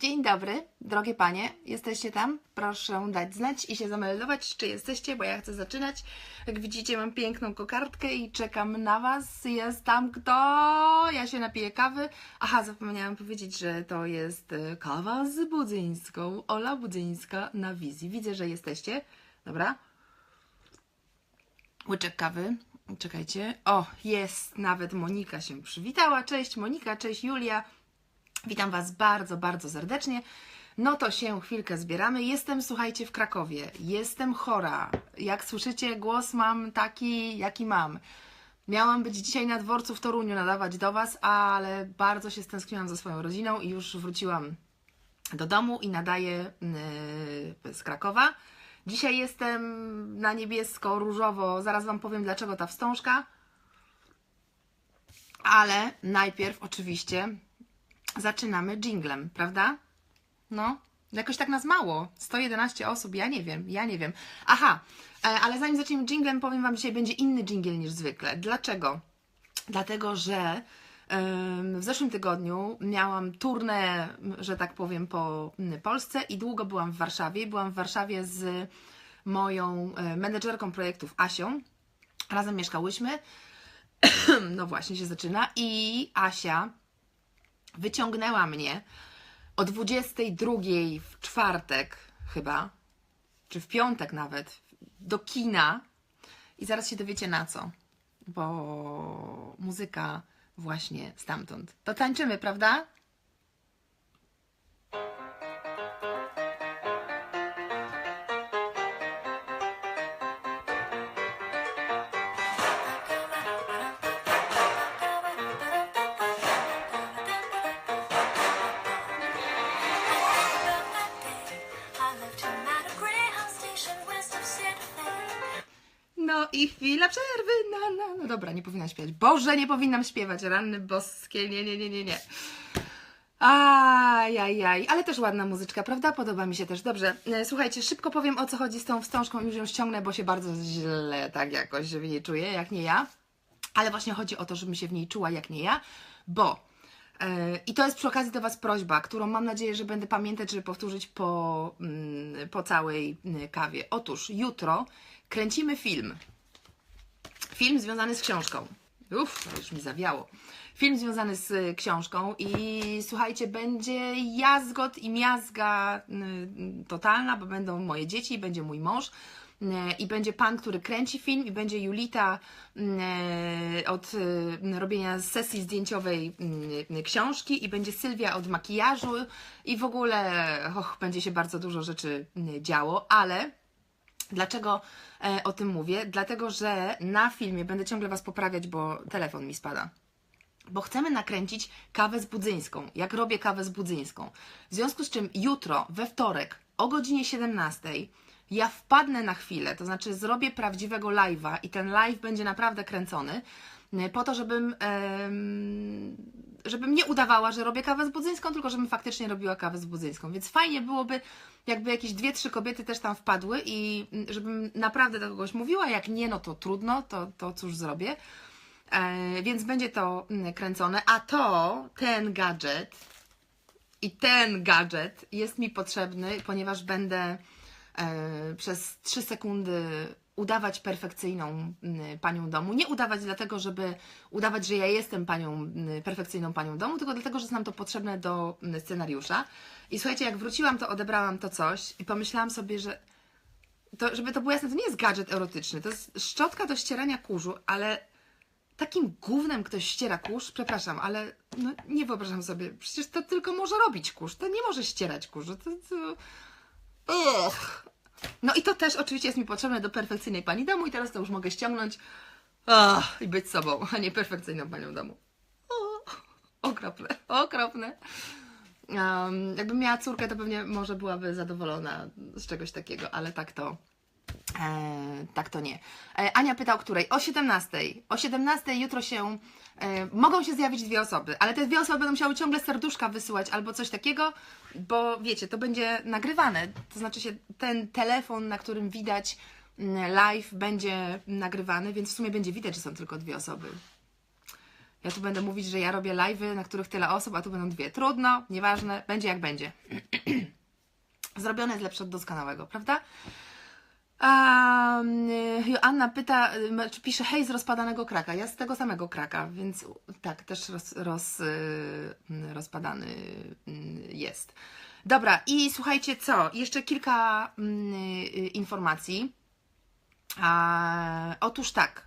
Dzień dobry, drogie panie. Jesteście tam? Proszę dać znać i się zameldować, czy jesteście, bo ja chcę zaczynać. Jak widzicie, mam piękną kokardkę i czekam na was. Jest tam kto? Ja się napiję kawy. Aha, zapomniałam powiedzieć, że to jest e, kawa z Budzyńską. Ola Budzyńska na wizji. Widzę, że jesteście. Dobra. Łyczek kawy. Czekajcie. O, jest, nawet Monika się przywitała. Cześć Monika, cześć Julia. Witam Was bardzo, bardzo serdecznie. No to się chwilkę zbieramy. Jestem, słuchajcie, w Krakowie. Jestem chora. Jak słyszycie, głos mam taki, jaki mam. Miałam być dzisiaj na dworcu w Toruniu nadawać do Was, ale bardzo się stęskniłam za swoją rodziną i już wróciłam do domu i nadaję yy, z Krakowa. Dzisiaj jestem na niebiesko, różowo. Zaraz Wam powiem, dlaczego ta wstążka. Ale najpierw oczywiście zaczynamy jinglem, prawda? No, jakoś tak nas mało. 111 osób, ja nie wiem, ja nie wiem. Aha, e, ale zanim zaczniemy jinglem, powiem Wam, dzisiaj będzie inny jingle niż zwykle. Dlaczego? Dlatego, że w zeszłym tygodniu miałam turnę, że tak powiem, po Polsce i długo byłam w Warszawie. Byłam w Warszawie z moją e, menedżerką projektów Asią. Razem mieszkałyśmy. No właśnie się zaczyna. I Asia wyciągnęła mnie o 22 w czwartek chyba, czy w piątek nawet, do kina i zaraz się dowiecie na co, bo muzyka właśnie stamtąd. To tańczymy, prawda? No i chwila przerwy, na, na. No dobra, nie powinnam śpiewać. Boże, nie powinnam śpiewać. Ranny boskie, nie, nie, nie, nie, nie. Ajajaj, ale też ładna muzyczka, prawda? Podoba mi się też. Dobrze, e, słuchajcie, szybko powiem o co chodzi z tą wstążką, już ją ściągnę, bo się bardzo źle tak jakoś w niej czuję, jak nie ja. Ale właśnie chodzi o to, żebym się w niej czuła jak nie ja, bo e, i to jest przy okazji do Was prośba, którą mam nadzieję, że będę pamiętać, żeby powtórzyć po, mm, po całej mm, kawie. Otóż jutro kręcimy film. Film związany z książką. Uff, już mi zawiało. Film związany z y, książką i słuchajcie, będzie jazgot i miazga y, totalna, bo będą moje dzieci, będzie mój mąż y, i będzie pan, który kręci film i będzie Julita od robienia sesji zdjęciowej książki i będzie Sylwia od makijażu i w ogóle och, będzie się bardzo dużo rzeczy działo, ale Dlaczego e, o tym mówię? Dlatego, że na filmie będę ciągle Was poprawiać, bo telefon mi spada. Bo chcemy nakręcić kawę z budzyńską, jak robię kawę z budzyńską. W związku z czym jutro, we wtorek, o godzinie 17, ja wpadnę na chwilę, to znaczy zrobię prawdziwego live'a i ten live będzie naprawdę kręcony, po to, żebym, żebym nie udawała, że robię kawę z budzyńską, tylko żebym faktycznie robiła kawę z budzyńską. Więc fajnie byłoby, jakby jakieś dwie, trzy kobiety też tam wpadły i mm, żebym naprawdę do kogoś mówiła, jak nie, no to trudno, to, to cóż zrobię. E, więc będzie to mm, kręcone, a to, ten gadżet i ten gadżet jest mi potrzebny, ponieważ będę e, przez 3 sekundy udawać perfekcyjną mm, panią domu. Nie udawać dlatego, żeby udawać, że ja jestem panią, mm, perfekcyjną panią domu, tylko dlatego, że jest nam to potrzebne do mm, scenariusza. I słuchajcie, jak wróciłam, to odebrałam to coś i pomyślałam sobie, że to, żeby to było jasne, to nie jest gadżet erotyczny, to jest szczotka do ścierania kurzu, ale takim gównem ktoś ściera kurz, przepraszam, ale no, nie wyobrażam sobie, przecież to tylko może robić kurz, to nie może ścierać kurzu, to... to... Ugh. No i to też oczywiście jest mi potrzebne do perfekcyjnej pani domu i teraz to już mogę ściągnąć Ach, i być sobą, a nie perfekcyjną panią domu. O, okropne, okropne. Um, jakbym miała córkę, to pewnie może byłaby zadowolona z czegoś takiego, ale tak to, E, tak to nie. E, Ania pyta o której? O 17. O 17 jutro się. E, mogą się zjawić dwie osoby, ale te dwie osoby będą musiały ciągle serduszka wysyłać albo coś takiego, bo wiecie, to będzie nagrywane. To znaczy się ten telefon, na którym widać live, będzie nagrywany, więc w sumie będzie widać, że są tylko dwie osoby. Ja tu będę mówić, że ja robię live'y, na których tyle osób, a tu będą dwie. Trudno, nieważne, będzie jak będzie. Zrobione jest lepsze od doskonałego, prawda? Um, Joanna pyta, czy pisze hej z rozpadanego kraka. Ja z tego samego kraka, więc tak, też roz, roz, y, rozpadany y, jest. Dobra, i słuchajcie, co? Jeszcze kilka mm, y, informacji. A, otóż tak.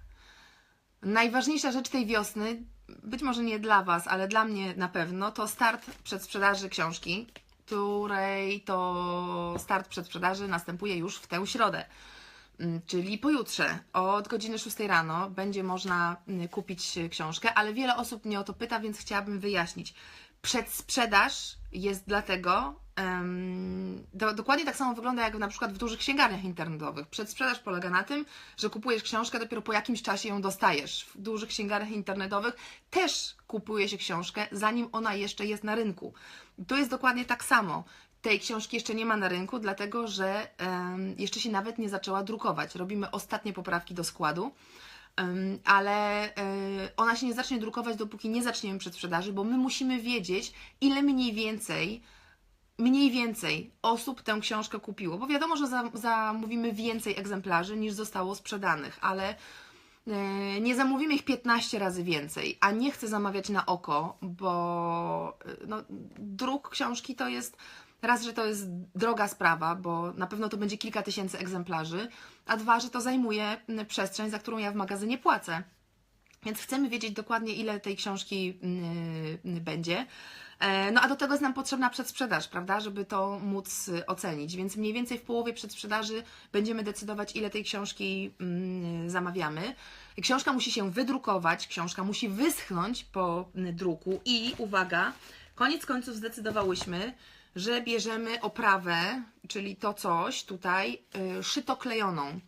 Najważniejsza rzecz tej wiosny, być może nie dla Was, ale dla mnie na pewno, to start przedsprzedaży książki, której to start przedsprzedaży następuje już w tę środę. Mm, Czyli pojutrze od godziny 6 rano będzie można mm, kupić książkę, ale wiele osób mnie o to pyta, więc chciałabym wyjaśnić. Przedsprzedaż jest dlatego, do, dokładnie tak samo wygląda jak na przykład w dużych księgarniach internetowych. Przedsprzedaż polega na tym, że kupujesz książkę, dopiero po jakimś czasie ją dostajesz. W dużych księgarniach internetowych też kupuje się książkę, zanim ona jeszcze jest na rynku. To jest dokładnie tak samo. Tej książki jeszcze nie ma na rynku, dlatego że em, jeszcze się nawet nie zaczęła drukować. Robimy ostatnie poprawki do składu. Ale y, ona się nie zacznie drukować, dopóki nie zaczniemy przedsprzedaży, bo my musimy wiedzieć, ile mniej więcej, mniej więcej osób tę książkę kupiło. Bo wiadomo, że za, zamówimy więcej egzemplarzy niż zostało sprzedanych, ale y, nie zamówimy ich 15 razy więcej, a nie chcę zamawiać na oko, bo y, no, druk książki to jest raz, że to jest droga sprawa, bo na pewno to będzie kilka tysięcy egzemplarzy, a dwa, że to zajmuje przestrzeń, za którą ja w magazynie płacę. Więc chcemy wiedzieć dokładnie, ile tej książki yy, będzie. E, No a do tego jest nam potrzebna przedsprzedaż, prawda, żeby to móc y, ocenić. Więc mniej więcej w połowie przedsprzedaży będziemy decydować, ile tej książki mm, zamawiamy. Książka musi się wydrukować, książka musi wyschnąć po mm, druku i uwaga, koniec końców zdecydowałyśmy, że bierzemy oprawę, czyli to coś tutaj, y, szytoklejoną,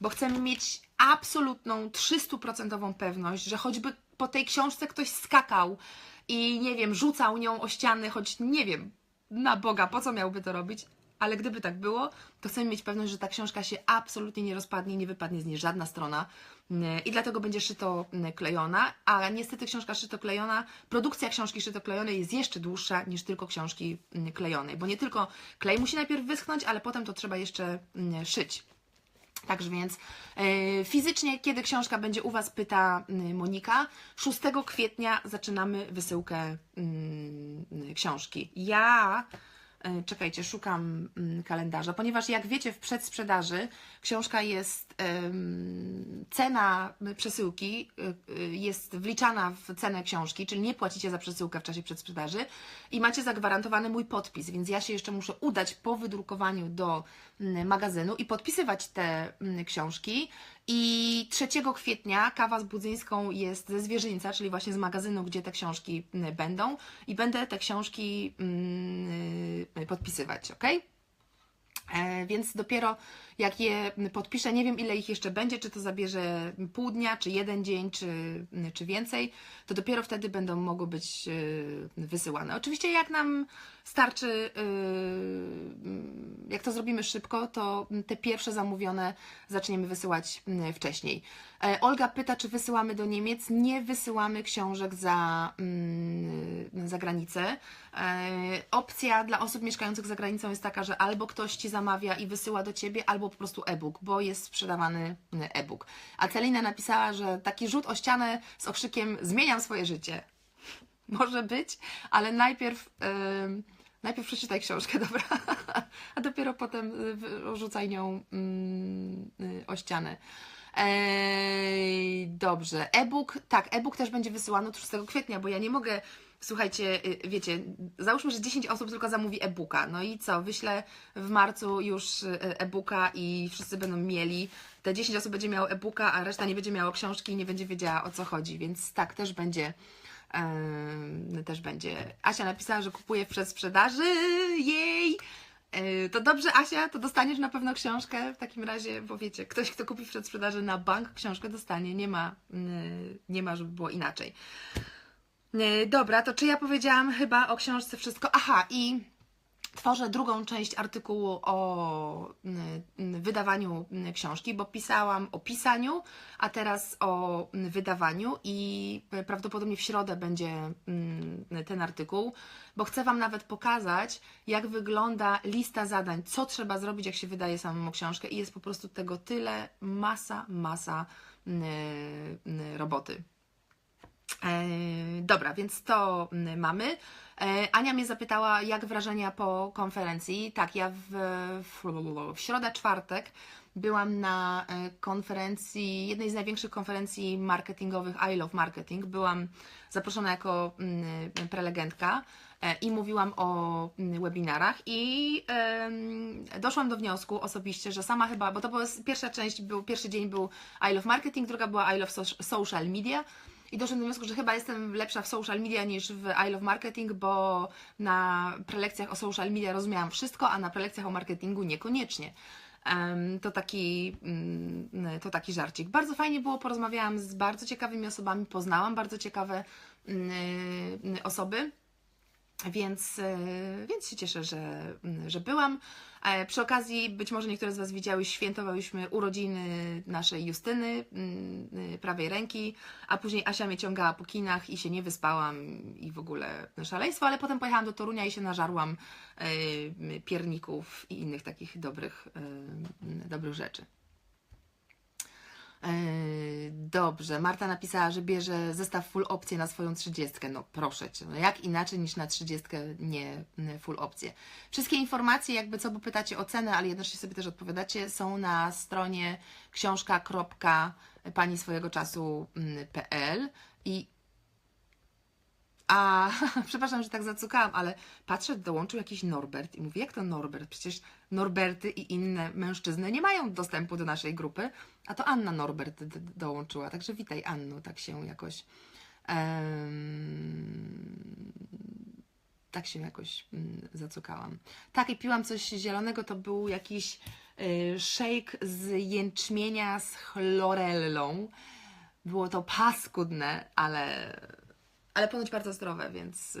bo chcemy mieć absolutną, 300% pewność, że choćby po tej książce ktoś skakał i nie wiem, rzucał nią o ściany, choć nie wiem, na Boga, po co miałby to robić, ale gdyby tak było, to chcemy mieć pewność, że ta książka się absolutnie nie rozpadnie, nie wypadnie z niej żadna strona Yy, i dlatego będzie szyto yy, klejona, a niestety książka szyto klejona, produkcja książki szyto klejonej jest jeszcze dłuższa niż tylko książki yy, klejonej, bo nie tylko klej musi najpierw wyschnąć, ale potem to trzeba jeszcze szyć. Także więc e, fizycznie, kiedy książka będzie u Was, pyta Monika, 6 kwietnia zaczynamy wysyłkę książki. Ja, czekajcie, szukam mm, kalendarza, ponieważ jak wiecie, w przedsprzedaży książka jest, cena przesyłki y, y, jest wliczana w cenę książki, czyli nie płacicie za przesyłkę w czasie przedsprzedaży i macie zagwarantowany mój podpis, więc ja się jeszcze muszę udać po wydrukowaniu do mm, magazynu i podpisywać te mm, książki. I 3 kwietnia kawa z Budzyńską jest ze zwierzyńca, czyli właśnie z magazynu, gdzie te książki mm, będą i będę te książki mm, y, podpisywać, ok? E, więc dopiero jak je podpiszę, nie wiem ile ich jeszcze będzie, czy to zabierze pół dnia, czy jeden dzień, czy, czy więcej, to dopiero wtedy będą mogły być e, wysyłane. Oczywiście jak nam starczy, e, jak to zrobimy szybko, to te pierwsze zamówione zaczniemy wysyłać m, wcześniej. E, Olga pyta, czy wysyłamy do Niemiec. Nie wysyłamy książek za, mm, za granicę. E, Opcja dla osób mieszkających za granicą jest taka, że albo ktoś Ci zamawia i wysyła do Ciebie, albo po prostu e-book, bo jest sprzedawany e-book. A Celina napisała, że taki rzut o ścianę z okrzykiem zmieniam swoje życie. Może być, ale najpierw, ym, najpierw przeczytaj książkę, dobra? A dopiero potem y, rzucaj nią mm, y, o ścianę. Dobrze. E-book, tak, e-book też będzie wysyłany od 6 kwietnia, bo ja nie mogę, słuchajcie, y, wiecie, załóżmy, że 10 osób tylko zamówi e-booka. No i co? Wyślę w marcu już e-booka i wszyscy będą mieli. Te 10 osób będzie miało e-booka, a reszta nie będzie miało książki i nie będzie wiedziała o co chodzi, więc tak, też będzie. Em, też będzie. Asia napisała, że kupuje w przedsprzedaży. Jej! E, To dobrze, Asia, to dostaniesz na pewno książkę w takim razie, bo wiecie, ktoś, kto kupi w przedsprzedaży na bank, książkę dostanie. Nie ma, nie ma, żeby było inaczej. E, Dobra, to czy ja powiedziałam chyba o książce wszystko? Aha, i tworzę drugą część artykułu o mm, mm, wydawaniu mm, książki, bo pisałam o pisaniu, a teraz o wydawaniu i e, prawdopodobnie w środę będzie ten artykuł, bo chcę Wam nawet pokazać, jak wygląda lista zadań, co trzeba zrobić, jak się wydaje samemu książkę i jest po prostu tego tyle, masa, masa roboty. E, dobra, więc to mamy. E, Ania mnie zapytała, jak wrażenia po konferencji. Tak, ja w, w, środę, czwartek byłam na e, konferencji, jednej z największych konferencji marketingowych I Love Marketing. Byłam zaproszona jako mm, prelegentka e, i mówiłam o mm, webinarach i doszłam do wniosku osobiście, że sama chyba, bo to była pierwsza część, był, pierwszy dzień był I Love Marketing, druga była I Love Soc- Social Media. I doszłam do wniosku, że chyba jestem lepsza w social media niż w I Love Marketing, bo na prelekcjach o social media rozumiałam wszystko, a na prelekcjach o marketingu niekoniecznie. To, taki, mm, to taki żarcik. Bardzo fajnie było, porozmawiałam z bardzo ciekawymi osobami, poznałam bardzo ciekawe mm, y, osoby. Więc, e, więc się cieszę, że, że byłam. E, Przy okazji, być może niektóre z Was widziały, świętowałyśmy urodziny naszej Justyny, mm, y, prawej ręki, a później Asia mnie ciągała po kinach i się nie wyspałam i w ogóle szaleństwo, ale potem pojechałam do Torunia i się nażarłam e, pierników i innych takich dobrych, dobrych rzeczy. E, Dobrze, Marta napisała, że bierze zestaw full opcję na swoją trzydziestkę. No proszę Cię, no jak inaczej niż na trzydziestkę nie full opcję. Wszystkie informacje, jakby co, bo pytacie o cenę, ale jednocześnie sobie też odpowiadacie, są na stronie książka.pani swojego czasu.pl i a przepraszam, że tak zacukałam, ale patrzę, dołączył jakiś Norbert i mówię, jak to Norbert? Przecież Norberty i inne mężczyzny nie mają dostępu do naszej grupy, a to Anna Norbert dołączyła. Także witaj Anno, tak się jakoś em, tak się jakoś mm, zacukałam. Tak, i piłam coś zielonego, to był jakiś y, shake z jęczmienia z chlorellą. Było to paskudne, ale ale ponoć bardzo zdrowe, więc,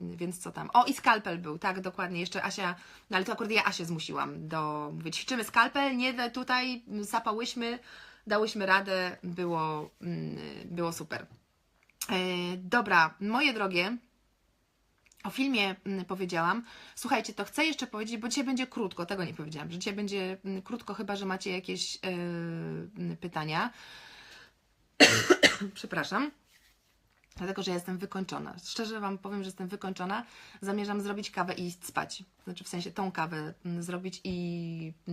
więc co tam. O, i skalpel był, tak, dokładnie. Jeszcze Asia, no ale to akurat ja Asię zmusiłam do, mówię, ćwiczymy skalpel, nie tutaj sapałyśmy, dałyśmy radę, było, mm, było super. E, dobra, moje drogie, o filmie mm, powiedziałam. Słuchajcie, to chcę jeszcze powiedzieć, bo dzisiaj będzie krótko, tego nie powiedziałam, że dzisiaj będzie mm, krótko, chyba że macie jakieś yy, pytania. Przepraszam. Dlatego, że ja jestem wykończona. Szczerze Wam powiem, że jestem wykończona. Zamierzam zrobić kawę i iść spać. Znaczy w sensie tą kawę mm, zrobić i, y,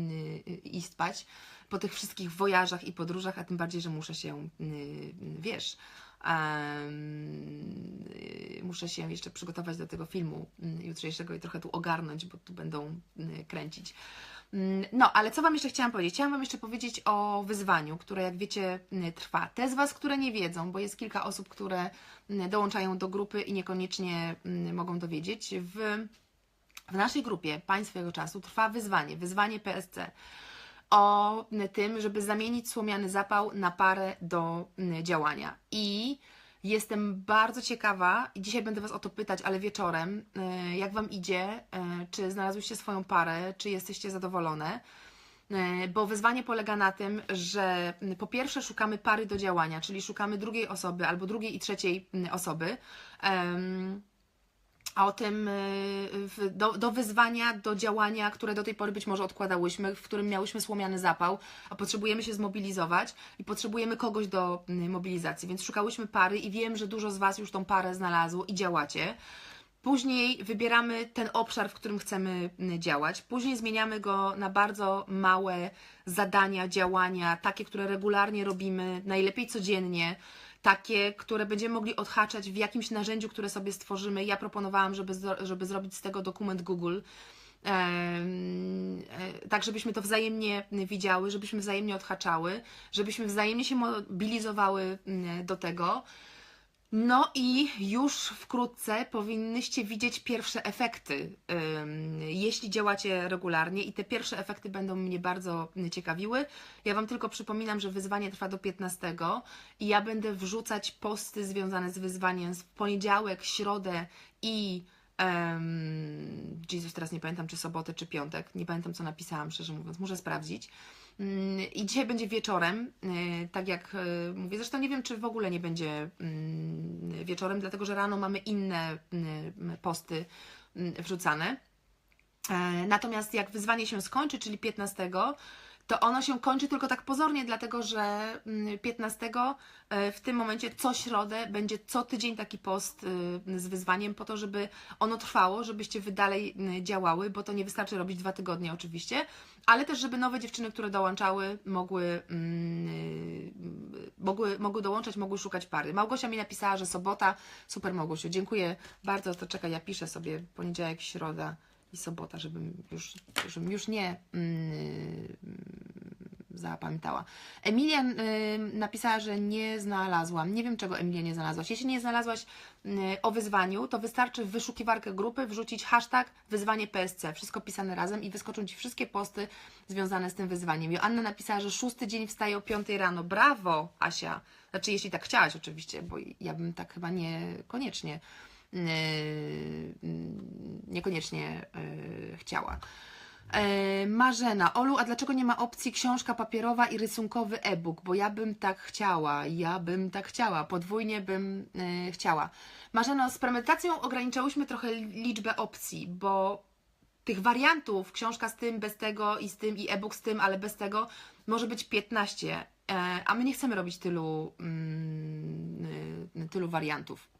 i iść spać. Po tych wszystkich wojażach i podróżach, a tym bardziej, że muszę się, y, wiesz, muszę się jeszcze przygotować do tego filmu jutrzejszego i trochę tu ogarnąć, bo tu będą kręcić. Mm, No, ale co Wam jeszcze chciałam powiedzieć? Chciałam Wam jeszcze powiedzieć o wyzwaniu, które jak wiecie mm, trwa. Te z Was, które nie wiedzą, bo jest kilka osób, które mm, dołączają do grupy i niekoniecznie mogą dowiedzieć, w, w naszej grupie swojego czasu trwa wyzwanie, wyzwanie PSC o tym, żeby zamienić słomiany zapał na parę do działania. I jestem bardzo ciekawa, i dzisiaj będę Was o to pytać, ale wieczorem, e, jak Wam idzie, e, czy znalazłyście swoją parę, czy jesteście zadowolone. E, Bo wyzwanie polega na tym, że po pierwsze szukamy pary do działania, czyli szukamy drugiej osoby albo drugiej i trzeciej osoby. A o tym y, do, do wyzwania, do działania, które do tej pory być może odkładałyśmy, w którym miałyśmy słomiany zapał, a potrzebujemy się zmobilizować i potrzebujemy kogoś do y, mobilizacji, więc szukałyśmy pary i wiem, że dużo z Was już tą parę znalazło i działacie. Później wybieramy ten obszar, w którym chcemy y, działać. Później zmieniamy go na bardzo małe zadania, działania, takie, które regularnie robimy, najlepiej codziennie, takie, które będziemy mogli odhaczać w jakimś narzędziu, które sobie stworzymy. Ja proponowałam, żeby, żeby zrobić z tego dokument Google. E, tak, żebyśmy to wzajemnie widziały, żebyśmy wzajemnie odhaczały, żebyśmy wzajemnie się mobilizowały mm, do tego. No i już wkrótce powinnyście widzieć pierwsze efekty, jeśli działacie regularnie i te pierwsze efekty będą mnie bardzo ciekawiły. Ja Wam tylko przypominam, że wyzwanie trwa do 15 i ja będę wrzucać posty związane z wyzwaniem w poniedziałek, środę i em, Jesus, teraz nie pamiętam, czy sobotę, czy piątek. Nie pamiętam, co napisałam, szczerze mówiąc. Muszę sprawdzić. Mm, I dzisiaj będzie wieczorem, y, tak jak y, mówię. Zresztą nie wiem, czy w ogóle nie będzie mm, wieczorem, dlatego że rano mamy inne y, posty wrzucane. E, Natomiast jak wyzwanie się skończy, czyli 15, to ono się kończy tylko tak pozornie, dlatego że mm, 15 e, w tym momencie co środę będzie co tydzień taki post y, z wyzwaniem po to, żeby ono trwało, żebyście wy dalej działały, bo to nie wystarczy robić dwa tygodnie oczywiście, ale też żeby nowe dziewczyny, które dołączały, mogły, mm, y, mogły, mogły dołączać, mogły szukać pary. Małgosia mi napisała, że sobota. Super Małgosiu, dziękuję bardzo. To czekaj, ja piszę sobie poniedziałek, środa i sobota, żebym już, żebym już nie mm, zapamiętała. Emilia y, napisała, że nie znalazłam. Nie wiem, czego Emilia nie znalazłaś. Jeśli nie znalazłaś y, o wyzwaniu, to wystarczy w wyszukiwarkę grupy wrzucić hashtag wyzwanie PSC. Wszystko pisane razem i wyskoczą Ci wszystkie posty związane z tym wyzwaniem. Joanna napisała, że szósty dzień wstaje o 5 rano. Brawo, Asia. Znaczy, jeśli tak chciałaś oczywiście, bo ja bym tak chyba niekoniecznie yy, niekoniecznie chciała. E, Marzena, Olu, a dlaczego nie ma opcji książka papierowa i rysunkowy e-book? Bo ja bym tak chciała, ja bym tak chciała, podwójnie bym e, chciała. Marzeno, z premedytacją ograniczałyśmy trochę liczbę opcji, bo tych wariantów, książka z tym, bez tego i z tym, i e-book z tym, ale bez tego, może być 15, e, a my nie chcemy robić tylu, mm, tylu wariantów.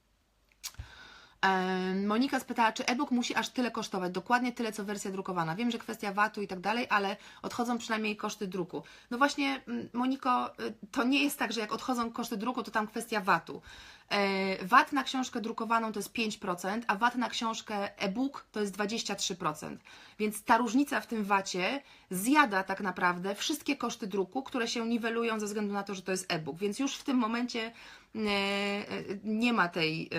Monika spytała, czy e-book musi aż tyle kosztować, dokładnie tyle, co wersja drukowana. Wiem, że kwestia VAT-u i tak dalej, ale odchodzą przynajmniej koszty druku. No właśnie, mm, Moniko, y, to nie jest tak, że jak odchodzą koszty druku, to tam kwestia VAT-u. E, VAT na książkę drukowaną to jest 5%, a VAT na książkę e-book to jest 23%. Więc ta różnica w tym VAT-ie zjada tak naprawdę wszystkie koszty druku, które się niwelują ze względu na to, że to jest e-book. Więc już w tym momencie e, e, nie ma tej,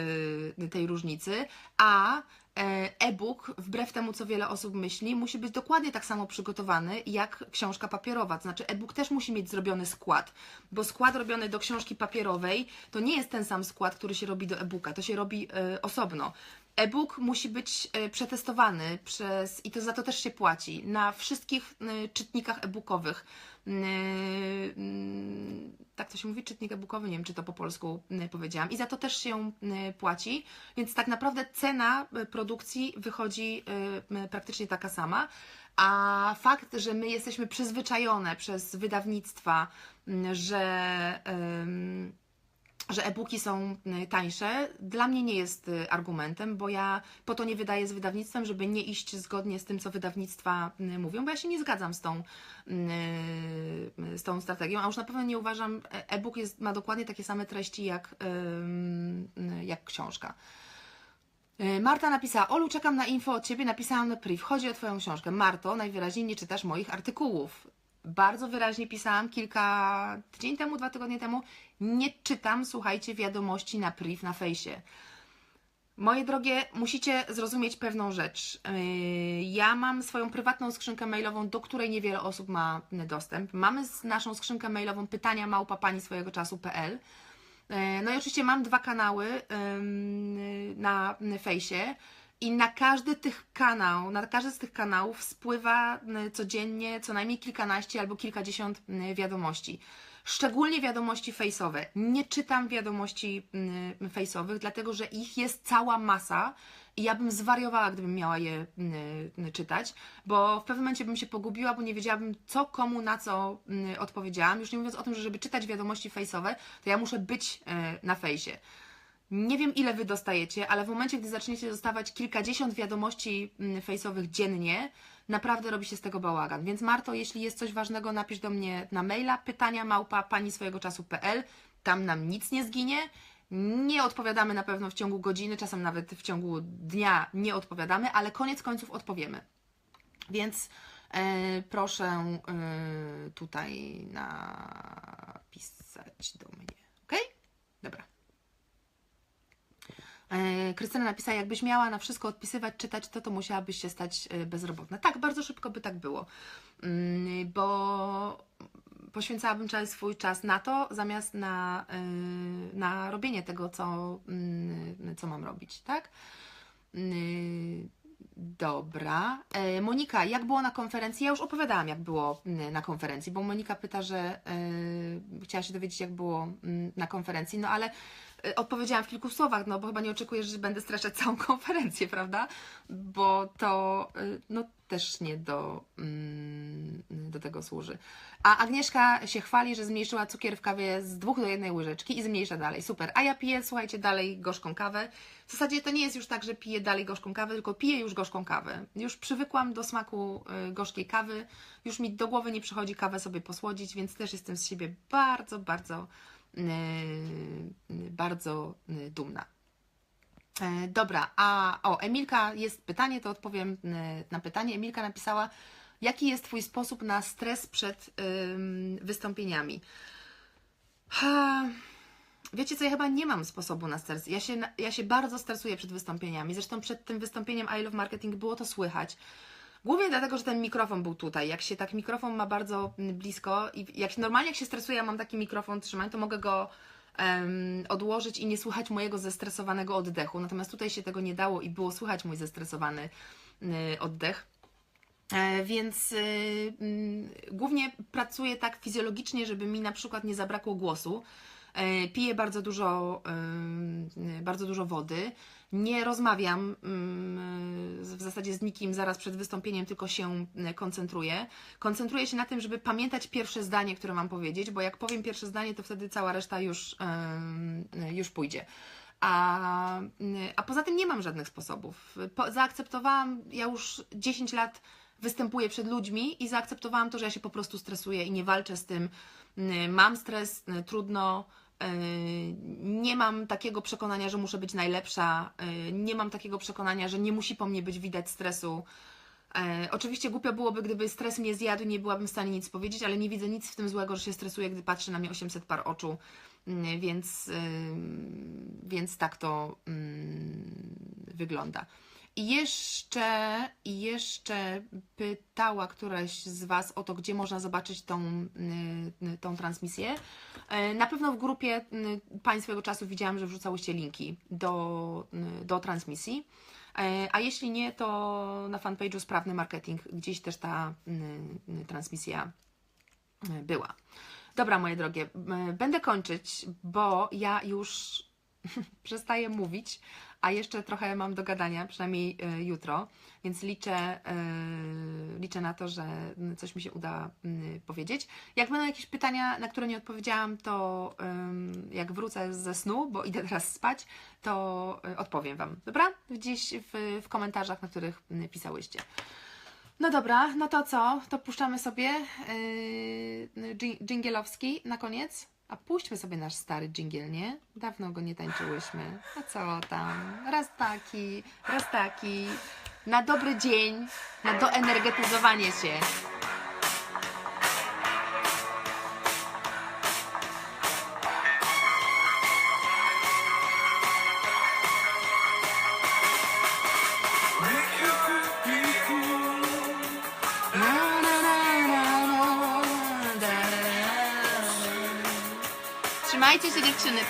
tej różnicy, a e-book, wbrew temu, co wiele osób myśli, musi być dokładnie tak samo przygotowany jak książka papierowa. To znaczy, e-book też musi mieć zrobiony skład, bo skład robiony do książki papierowej to nie jest ten sam skład, który się robi do e-booka, to się robi e, osobno. E-book musi być e, przetestowany przez, i to za to też się płaci, na wszystkich e, czytnikach e-bookowych. Mm, mm, Tak to się mówi, czytnik e-bookowy, nie wiem czy to po polsku mm, powiedziałam. I za to też się płaci, więc tak naprawdę cena produkcji wychodzi praktycznie taka sama. A fakt, że my jesteśmy przyzwyczajone przez wydawnictwa, że. Że e-booki są y, tańsze, dla mnie nie jest y, argumentem, bo ja po to nie wydaję z wydawnictwem, żeby nie iść zgodnie z tym, co wydawnictwa y, mówią, bo ja się nie zgadzam z tą, z tą strategią, a już na pewno nie uważam, e- e-book jest, ma dokładnie takie same treści jak, jak książka. Marta napisała, Olu, czekam na info od Ciebie, napisałam na priv, chodzi o Twoją książkę. Marto, najwyraźniej nie czytasz moich artykułów. Bardzo wyraźnie pisałam kilka tydzień temu, dwa tygodnie temu. Nie czytam, słuchajcie, wiadomości na priv, na fejsie. Moje drogie, musicie zrozumieć pewną rzecz. Yy, Ja mam swoją prywatną skrzynkę mailową, do której niewiele osób ma dostęp. Mamy naszą skrzynkę mailową pytania małpa pani swojego czasu.pl. Yy, No i oczywiście mam dwa kanały ym, na fejsie i na każdy tych kanał, na każdy z tych kanałów spływa codziennie co najmniej kilkanaście albo kilkadziesiąt wiadomości. Szczególnie wiadomości fejsowe. Nie czytam wiadomości y, fejsowych, dlatego że ich jest cała masa i ja bym zwariowała, gdybym miała je y, y, czytać, bo w pewnym momencie bym się pogubiła, bo nie wiedziałabym, co komu na co y, odpowiedziałam. Już nie mówiąc o tym, że żeby czytać wiadomości fejsowe, to ja muszę być y, na fejsie. Nie wiem, ile wy dostajecie, ale w momencie, gdy zaczniecie dostawać kilkadziesiąt wiadomości mm, fejsowych dziennie, naprawdę robi się z tego bałagan. Więc Marto, jeśli jest coś ważnego, napisz do mnie na maila pytania małpa pani swojego czasu.pl. Tam nam nic nie zginie. Nie odpowiadamy na pewno w ciągu godziny, czasem nawet w ciągu dnia nie odpowiadamy, ale koniec końców odpowiemy. Więc e, proszę e, tutaj napisać do mnie. Ok? Dobra. E, Krystyna napisała, jakbyś miała na wszystko odpisywać, czytać, to to musiałabyś się stać e, bezrobotna. Tak, bardzo szybko by tak było, Mm, bo poświęcałabym swój czas na to, zamiast na, e, na robienie tego, co, mm, co mam robić, tak? Mm, Dobra. Monika, jak było na konferencji? Ja już opowiadałam, jak było na konferencji, bo Monika pyta, że chciała się dowiedzieć, jak było na konferencji, no ale odpowiedziałam w kilku słowach, no bo chyba nie oczekujesz, że będę streszczać całą konferencję, prawda? Bo to e, no, też nie do, mm, do tego służy. A Agnieszka się chwali, że zmniejszyła cukier w kawie z dwóch do jednej łyżeczki i zmniejsza dalej. Super. A ja piję, słuchajcie, dalej gorzką kawę. W zasadzie to nie jest już tak, że piję dalej gorzką kawę, tylko piję już gorzką kawę. Już przywykłam do smaku y, gorzkiej kawy. Już mi do głowy nie przychodzi kawę sobie posłodzić, więc też jestem z siebie bardzo, bardzo, y, y, bardzo y, dumna. E, Dobra, a o, Emilka jest pytanie, to odpowiem na pytanie. Emilka napisała, jaki jest Twój sposób na stres przed wystąpieniami? Wiecie co, ja chyba nie mam sposobu na stres. Ja się, ja się bardzo stresuję przed wystąpieniami. Zresztą przed tym wystąpieniem I Love Marketing było to słychać. Głównie dlatego, że ten mikrofon był tutaj. Jak się tak mikrofon ma bardzo mm, blisko i jak normalnie jak się stresuję, ja mam taki mikrofon trzymać, to mogę go em, odłożyć i nie słychać mojego zestresowanego oddechu. Natomiast tutaj się tego nie dało i było słychać mój zestresowany y, oddech. E, Więc y, mm, głównie pracuję tak fizjologicznie, żeby mi na przykład nie zabrakło głosu. E, Piję bardzo dużo, bardzo dużo wody. Nie rozmawiam mm, w zasadzie z nikim zaraz przed wystąpieniem, tylko się koncentruję. Koncentruję się na tym, żeby pamiętać pierwsze zdanie, które mam powiedzieć, bo jak powiem pierwsze zdanie, to wtedy cała reszta już, już pójdzie. A, a poza tym nie mam żadnych sposobów. Po, zaakceptowałam, ja już 10 lat występuję przed ludźmi i zaakceptowałam to, że ja się po prostu stresuję i nie walczę z tym. Y, Mam stres, trudno. Y, Nie mam takiego przekonania, że muszę być najlepsza. y, Nie mam takiego przekonania, że nie musi po mnie być widać stresu. E, oczywiście głupio byłoby, gdyby stres mnie zjadł, nie byłabym w stanie nic powiedzieć, ale nie widzę nic w tym złego, że się stresuję, gdy patrzy na mnie 800 par oczu, Mm, więc, więc tak to ym, wygląda. I jeszcze, jeszcze pytała któraś z Was o to, gdzie można zobaczyć tą, y, tą transmisję. E, Na pewno w grupie y, Państwego czasu widziałam, że wrzucałyście linki do, y, do transmisji. E, A jeśli nie, to na fanpage'u Sprawny Marketing gdzieś też ta y, y, transmisja y, była. Dobra, moje drogie, y, będę kończyć, bo ja już przestaję mówić, a jeszcze trochę mam do gadania, przynajmniej y, jutro, więc liczę, y, liczę na to, że coś mi się uda y, powiedzieć. Jak będą jakieś pytania, na które nie odpowiedziałam, to jak wrócę ze snu, bo idę teraz spać, to y, odpowiem Wam, dobra? Gdzieś w, w komentarzach, na których y, pisałyście. No dobra, no to co? To puszczamy sobie yy, dżing- dżingielowski na koniec. A puśćmy sobie nasz stary dżingiel, nie? Dawno go nie tańczyłyśmy. A co tam? Raz taki, raz taki. Na dobry dzień, na doenergetyzowanie się. Dajcie się dziewczyny!